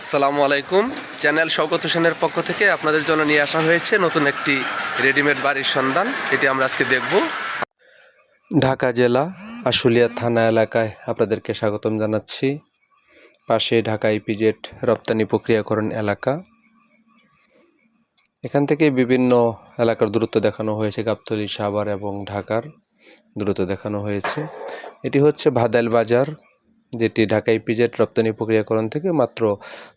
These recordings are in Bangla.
আসসালামু আলাইকুম। চ্যানেল শওকত হোসেনের পক্ষ থেকে আপনাদের জন্য নিয়ে আসা হয়েছে নতুন একটি রেডিমেড বাড়ির সন্ধান। এটি আমরা আজকে দেখব। ঢাকা জেলা, আশুলিয়া থানা এলাকায় আপনাদেরকে স্বাগতম জানাচ্ছি। পাশে ঢাকা ইপিজেড রপ্তানি প্রক্রিয়াকরণ এলাকা। এখান থেকে বিভিন্ন এলাকার দূরত্ব দেখানো হয়েছে, গাবতলী, সাভার এবং ঢাকার দূরত্ব দেখানো হয়েছে। এটি হচ্ছে ভাদাইল বাজার। যেটি ঢাকা ইপিজেড রপ্তানি প্রক্রিয়াকরণ থেকে মাত্র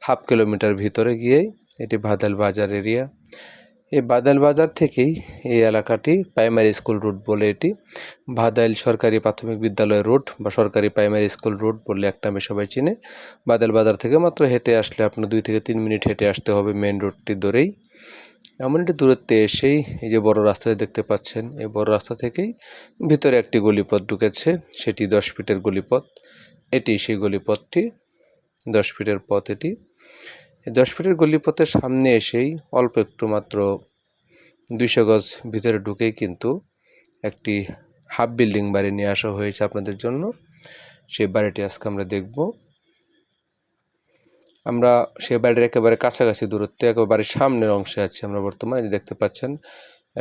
হাফ কিলোমিটার ভিতরে গিয়েই এটি ভাদাইল বাজার এরিয়া। এই বাদাল বাজার থেকেই এই এলাকাটি প্রাইমারি স্কুল রুট বলে এটি। ভাদাইল সরকারি প্রাথমিক বিদ্যালয় রুট বা সরকারি প্রাইমারি স্কুল রুট বললে একটা আমি সবাই চিনে। বাদাল বাজার থেকে মাত্র হেঁটে আসলে আপনার দুই থেকে তিন মিনিট হেঁটে আসতে হবে মেন রোডটি ধরেই। এমন একটি দূরত্বে এসেই এই যে বড় রাস্তায় দেখতে পাচ্ছেন, এই বড় রাস্তা থেকেই ভিতরে একটি গলিপথ ঢুকেছে, সেটি দশ ফিটের গলিপথ। এটি সেই গলিপথটি, দশ ফিটের পথ এটি। দশ ফিটের গলিপথের সামনে এসেই অল্প একটু মাত্র দুইশো গজ ভিতরে ঢুকেই কিন্তু একটি হাফ বিল্ডিং বাড়ি নিয়ে আসা হয়েছে আপনাদের জন্য। সেই বাড়িটি আজকে আমরা দেখব। আমরা সেই বাড়ির একেবারে কাছাকাছি দূরত্বে, একেবারে বাড়ির সামনের অংশে আছি আমরা বর্তমানে। দেখতে পাচ্ছেন,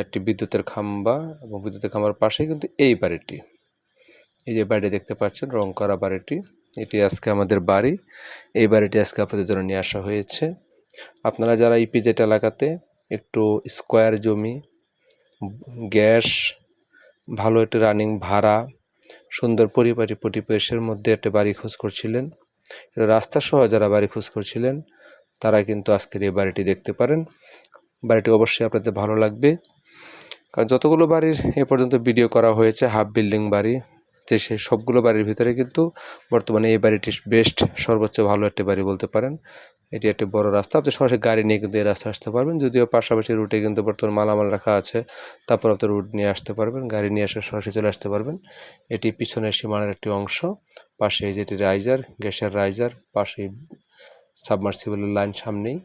একটি বিদ্যুতের খাম্বা এবং বিদ্যুতের খাম্বার পাশেই কিন্তু এই বাড়িটি। এই যে বাড়ি দেখতে পাচ্ছেন রং করা বাড়িটি। এটি আজকে আমাদের বাড়ি। এই বাড়িটি আজকে আপনাদের জন্য নিয়ে আসা হয়েছে। আপনারা যারা ইপিজেট এলাকাতে একটু স্কোয়ার জমি, গ্যাস, ভালো একটা রানিং ভাড়া, সুন্দর পরিবারী পরিবেশের মধ্যে একটা বাড়ি খোঁজ করছিলেন রাস্তা সহ যারা বাড়ি খোঁজ করছিলেন, তারা কিন্তু আজকের এই বাড়িটি দেখতে পারেন। বাড়িটি অবশ্যই আপনাদের ভালো লাগবে। কারণ যতগুলো বাড়ির এ পর্যন্ত ভিডিও করা হয়েছে, হাফ বিল্ডিং বাড়ি যে সেই সবগুলো বাড়ির ভিতরে কিন্তু বর্তমানে এই বাড়িটি বেস্ট সর্বোচ্চ ভালো একটি বাড়ি বলতে পারেন। এটি একটি বড় রাস্তা, আপনি সরাসরি গাড়ি নিয়ে কিন্তু এই রাস্তা আসতে পারবেন। যদিও পাশাপাশি রুটে কিন্তু বর্তমানে মালামাল রাখা আছে, তারপর আপনি রুট নিয়ে আসতে পারবেন, গাড়ি নিয়ে এসে সরাসরি চলে আসতে পারবেন। এটি পিছনের সীমানার একটি অংশ, পাশে যেটি রাইজার গ্যাসের রাইজার পাশে সাবমার্সিবলের লাইন সামনেই।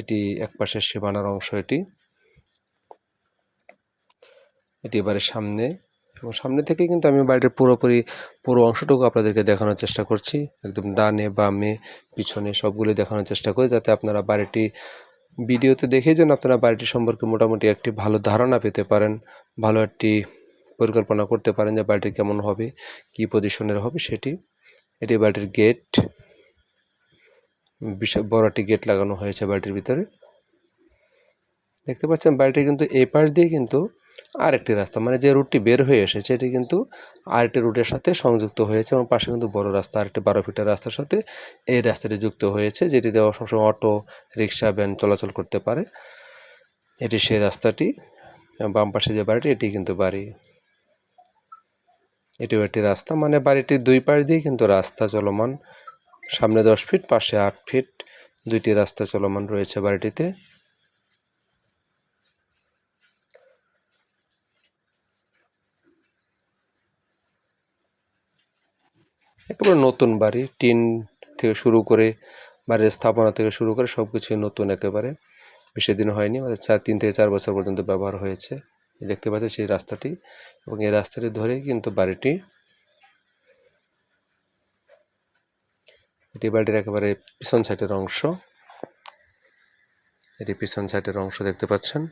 এটি এক পাশের সীমানার অংশ এটি। এটি এবারে সামনে। এবং সামনে থেকে কিন্তু আমি বাড়িটির পুরোপুরি পুরো অংশটুকু আপনাদেরকে দেখানোর চেষ্টা করছি। একদম ডানে বামে, পিছনে সবগুলো দেখানোর চেষ্টা করি যাতে আপনারা বাড়িটি ভিডিওতে দেখে যেন আপনারা বাড়িটি সম্পর্কে মোটামুটি একটি ভালো ধারণা পেতে পারেন, ভালো একটি পরিকল্পনা করতে পারেন যে বাড়িটি কেমন হবে, কী পজিশনের হবে সেটি। এটি বাড়িটির গেট বিশাল বড় একটি গেট লাগানো হয়েছে বাড়িটির ভিতরে। দেখতে পাচ্ছেন বাড়িটি কিন্তু এই পাশ দিয়ে কিন্তু আরেকটি রাস্তা মানে যে রুটটি বের হয়ে এসেছে, এটি কিন্তু আরেকটি রুটের সাথে সংযুক্ত হয়েছে এবং পাশে কিন্তু বড় রাস্তা, আরেকটি বারো ফিটের রাস্তার সাথে এই রাস্তাটি যুক্ত হয়েছে, যেটি দেওয়া সবসময় অটো, রিক্সা, ভ্যান চলাচল করতে পারে। এটি সেই রাস্তাটি, বাম পাশে যে বাড়িটি, এটি কিন্তু বাড়ি। এটিও একটি রাস্তা মানে বাড়িটির দুই পাশ দিয়ে কিন্তু রাস্তা চলমান। সামনে দশ ফিট, পাশে আট ফিট, দুইটি রাস্তা চলমান রয়েছে বাড়িটিতে। একেবারে নতুন বাড়ি, টিন থেকে শুরু করে বাড়ির স্থাপনা থেকে শুরু করে সব কিছুই নতুন একেবারে। বেশি দিন হয়নি, আমাদের চার, তিন থেকে চার বছর পর্যন্ত ব্যবহার হয়েছে। দেখতে পাচ্ছি সেই রাস্তাটি এবং এই রাস্তাটি ধরেই কিন্তু বাড়িটি। এটি বাড়িটির একেবারে পিছন সাইডের অংশ। এটি পিছন সাইডের অংশ দেখতে পাচ্ছেন।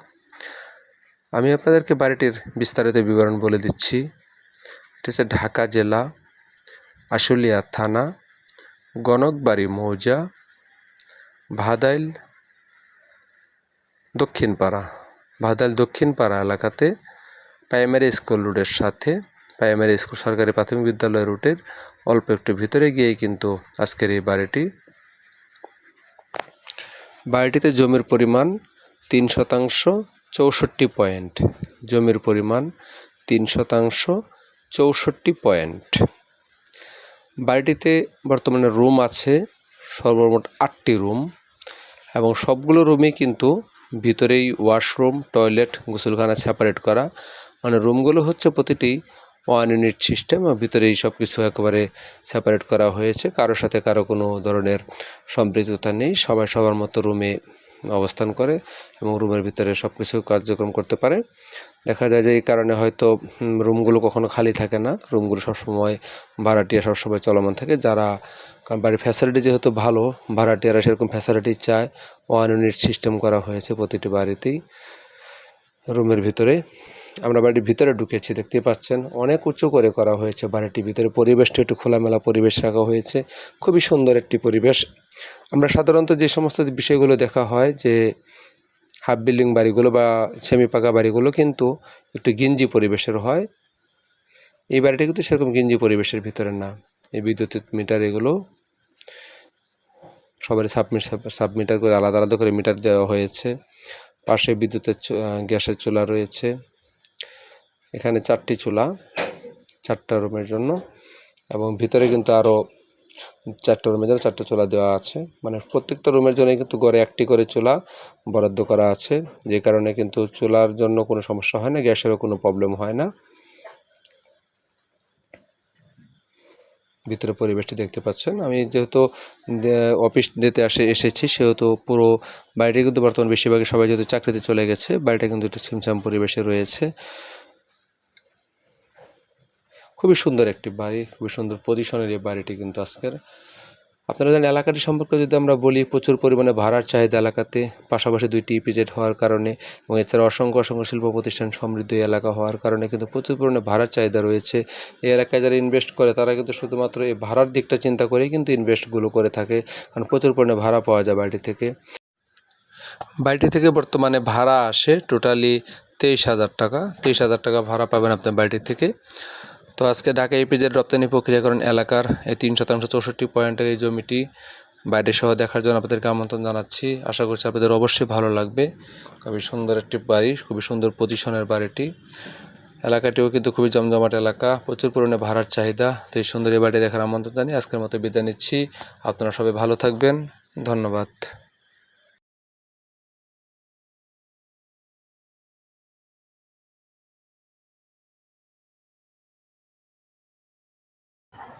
আমি আপনাদেরকে বাড়িটির বিস্তারিত বিবরণ বলে দিচ্ছি। এটি হচ্ছে ঢাকা জেলা আশুলিয়া থানা, গণকবাড়ি মৌজা, ভাদাইল দক্ষিণপাড়া। ভাদাইল দক্ষিণপাড়া এলাকাতে প্রাইমারি স্কুল রুটের সাথে, প্রাইমারি স্কুল সরকারি প্রাথমিক বিদ্যালয় রুটের অল্প একটু ভিতরে গিয়েই কিন্তু আজকের এই বাড়িটি। বাড়িটিতে জমির পরিমাণ তিন শতাংশ চৌষট্টি পয়েন্ট। জমির পরিমাণ তিন শতাংশ চৌষট্টি পয়েন্ট। বাড়িটিতে বর্তমানে রুম আছে, সর্বমোট আটটি রুম এবং সবগুলো রুমই কিন্তু ভিতরেই ওয়াশরুম, টয়লেট, গোসলখানা সেপারেট করা। মানে রুমগুলো হচ্ছে প্রতিটি ওয়ান ইউনিট সিস্টেম ভিতরেই সব কিছু একেবারে সেপারেট করা হয়েছে। কারোর সাথে কারও কোনো ধরনের সম্পৃক্ততা নেই। সবাই সবার মতো রুমে অবস্থান করে এবং রুমের ভিতরে সব কিছু কার্যক্রম করতে পারে। দেখা যায় যে এই কারণে হয়তো রুমগুলো কখনো খালি থাকে না। রুমগুলো সবসময় ভাড়াটিয়া সবসময় চলমান থাকে। যারা, কারণ বাড়ির ফ্যাসিলিটি যেহেতু ভালো, ভাড়াটিয়ারা সেরকম ফ্যাসিলিটি চায়। ওয়ান ইউনিট সিস্টেম করা হয়েছে প্রতিটি বাড়িতেই রুমের ভিতরে। আমরা বাড়ির ভিতরে ঢুকেছি, দেখতেই পাচ্ছেন। অনেক উঁচু করে করা হয়েছে বাড়িটির ভিতরে। পরিবেশটা একটু খোলামেলা পরিবেশ রাখা হয়েছে। খুবই সুন্দর একটি পরিবেশ। আমরা সাধারণত যে সমস্ত বিষয়গুলো দেখা হয়, যে হাফ বিল্ডিং বাড়িগুলো বা সেমি পাকা বাড়িগুলো কিন্তু একটু গিঞ্জি পরিবেশের হয়। এই বাড়িটা কিন্তু সেরকম গিঞ্জি পরিবেশের ভিতরে না। এই বিদ্যুৎ মিটার এগুলো সবার সাবমিট সাবমিটার করে আলাদা আলাদা করে মিটার দেওয়া হয়েছে। পাশে বিদ্যুতের গ্যাসের চুলা রয়েছে। এখানে চারটি চুলা, চারটা রুমের জন্য। এবং ভিতরে কিন্তু আরও চারটা রুমের জন্য চারটা চুলা দেওয়া আছে। মানে প্রত্যেকটা রুমের জন্য কিন্তু গড়ে একটি করে চুলা বরাদ্দ করা আছে। যে কারণে কিন্তু চুলার জন্য কোনো সমস্যা হয় না, গ্যাসেরও কোনো প্রবলেম হয় না। ভিতরে পরিবেশটি দেখতে পাচ্ছেন। আমি যেহেতু অফিস ডেতে আসে, এসেছি, সেহেতু পুরো বাড়িটি কিন্তু বর্তমান বেশিরভাগই সবাই যেহেতু চাকরিতে চলে গেছে, বাড়িটা কিন্তু একটু ছিমছাম পরিবেশে রয়েছে। খুবই সুন্দর একটি বাড়ি, খুবই সুন্দর পজিশনের এই বাড়িটি কিন্তু আজকের। আপনারা জানেন, এলাকাটি সম্পর্কে যদি আমরা বলি, প্রচুর পরিমাণে ভাড়ার চাহিদা এলাকাতে, পাশাপাশি দুইটি ইপিজেড হওয়ার কারণে এবং এছাড়া অসংখ্য অসংখ্য শিল্প প্রতিষ্ঠান সমৃদ্ধ এলাকা হওয়ার কারণে কিন্তু প্রচুর পরিমাণে ভাড়ার চাহিদা রয়েছে। এই এলাকায় যারা ইনভেস্ট করে, তারা কিন্তু শুধুমাত্র এই ভাড়ার দিকটা চিন্তা করেই কিন্তু ইনভেস্টগুলো করে থাকে, কারণ প্রচুর পরিমাণে ভাড়া পাওয়া যায় বাড়িটি থেকে। বাড়িটি থেকে বর্তমানে ভাড়া আসে টোটালি তেইশ হাজার টাকা। তেইশ হাজার টাকা ভাড়া পাবেন আপনার বাড়িটি থেকে। তো আজকে ঢাকা ইপিজেড রপ্তানি প্রক্রিয়াকরণ এলাকার এই তিন শতাংশ চৌষট্টি পয়েন্টের এই জমিটি বাইরে সহ দেখার জন্য আপনাদেরকে আমন্ত্রণ জানাচ্ছি। আশা করছি আপনাদের অবশ্যই ভালো লাগবে। খুবই সুন্দর একটি বাড়ি, খুবই সুন্দর পজিশনের বাড়িটি। এলাকাটিও কিন্তু খুবই জমজমাট এলাকা, প্রচুর পরিমাণে ভাড়ার চাহিদা। তো এই সুন্দর এই বাড়ি দেখার আমন্ত্রণ জানিয়ে আজকের মতো বিদায় নিচ্ছি। আপনারা সবাই ভালো থাকবেন। ধন্যবাদ।